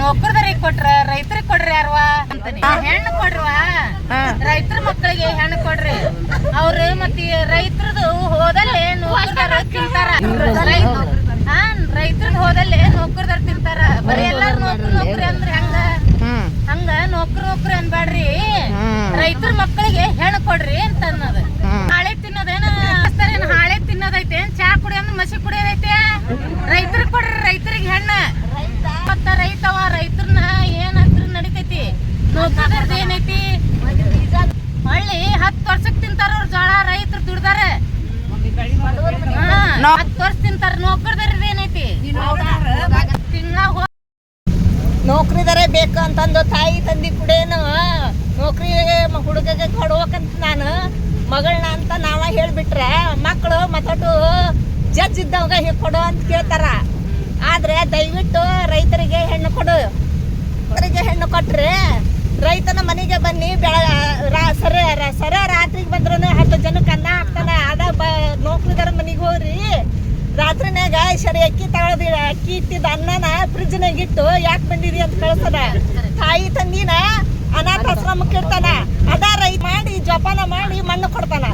ನೌಕರದರಿಗೆ ಕೊಟ್ರ ರೈತರಿಗೆ ಕೊಡ್ರಿ ಯಾರವ ಅಂತಾನೆ ಹೆಣ್ಣು ಕೊಡ್ರವ? ರೈತರ ಮಕ್ಕಳಿಗೆ ಹೆಣ್ಣು ಕೊಡ್ರಿ. ಅವ್ರ ಮತ್ತೆ ರೈತರದು ಹೋದಲ್ಲೇ ನೌಕರದಾರ ತಿಂತಾರ. ಹಾ ರೈತರದ್ ಹೋದಲ್ಲೇ ನೌಕರದಾರ ತಿಂತಾರ. ಬರೀ ಎಲ್ಲಾರು ನೌಕರಿ ನೌಕರಿ ಅಂದ್ರೆ ಹೆಂಗ? ಹಂಗ ನೌಕರಿ ನೌಕರಿ ಅನ್ಬ್ಯಾಡ್ರಿ. ರೈತರ ಮಕ್ಕಳಿಗೆ ಏನೈತಿ? ಹಳ್ಳಿ ಹತ್ತು ವರ್ಷಕ್ಕೆ ತಿಂತಾರ ಅವ್ರ ಜೋಳ, ರೈತರು ದುಡ್ದಾರ. ಹತ್ತು ವರ್ಷ ತಿಂತಾರ ನೌಕರದವ್ರದ್ದು ಏನೈತಿ? ತಿಂಗಳ ನೌಕರಿದಾರೆ ಬೇಕು ಅಂತಂದು ತಾಯಿ ತಂದಿ ಕುಡೇನು ನೌಕರಿ ಹುಡುಗಗೆ ಕೊಡ್ಬೇಕಂತ ನಾನು. ಮಗಳನ್ನ ಅಂತ ನಾವ ಹೇಳ್ಬಿಟ್ರೆ ಮಕ್ಕಳು ಮತ್ತೊಟ್ಟು ಜಜ್ ಇದ್ದವಾಗ ಹೀಗೆ ಕೊಡು ಅಂತ ಕೇಳ್ತಾರ. ಆದ್ರೆ ದಯವಿಟ್ಟು ರೈತರಿಗೆ ಹೆಣ್ಣು ಕೊಡು. ರೈತರಿಗೆ ಹೆಣ್ಣು ಕೊಟ್ರೆ ಮನೆಗೆ ಬನ್ನಿ, ಬೆಳ ಸರ ಸರ ರಾತ್ರಿಗೆ ಬಂದ್ರೂ ಹತ್ತು ಜನಕ್ಕೆ ಅನ್ನ ಹಾಕ್ತಾನ. ಅದ ಬ ನೌಕರಿದಾರ ಮನೆಗೆ ಹೋಗ್ರಿ. ರಾತ್ರಿನಾಗ ಸರಿ ಅಕ್ಕಿ ತಗೊಳದಿ, ಅಕ್ಕಿ ಇಟ್ಟಿದ್ದ ಅನ್ನನ ಫ್ರಿಜ್ನಾಗ ಇಟ್ಟು ಯಾಕೆ ಬಂದಿರಿ ಅಂತ ಕಳ್ಸದ. ತಾಯಿ ತಂದಿನ ಅನಾಥಾಶ್ರಮಕ್ಕೆ ಇಡ್ತಾನ. ಅದ ರೈ ಮಾಡಿ, ಜೋಪಾನ ಮಾಡಿ ಮಣ್ಣು ಕೊಡ್ತಾನ.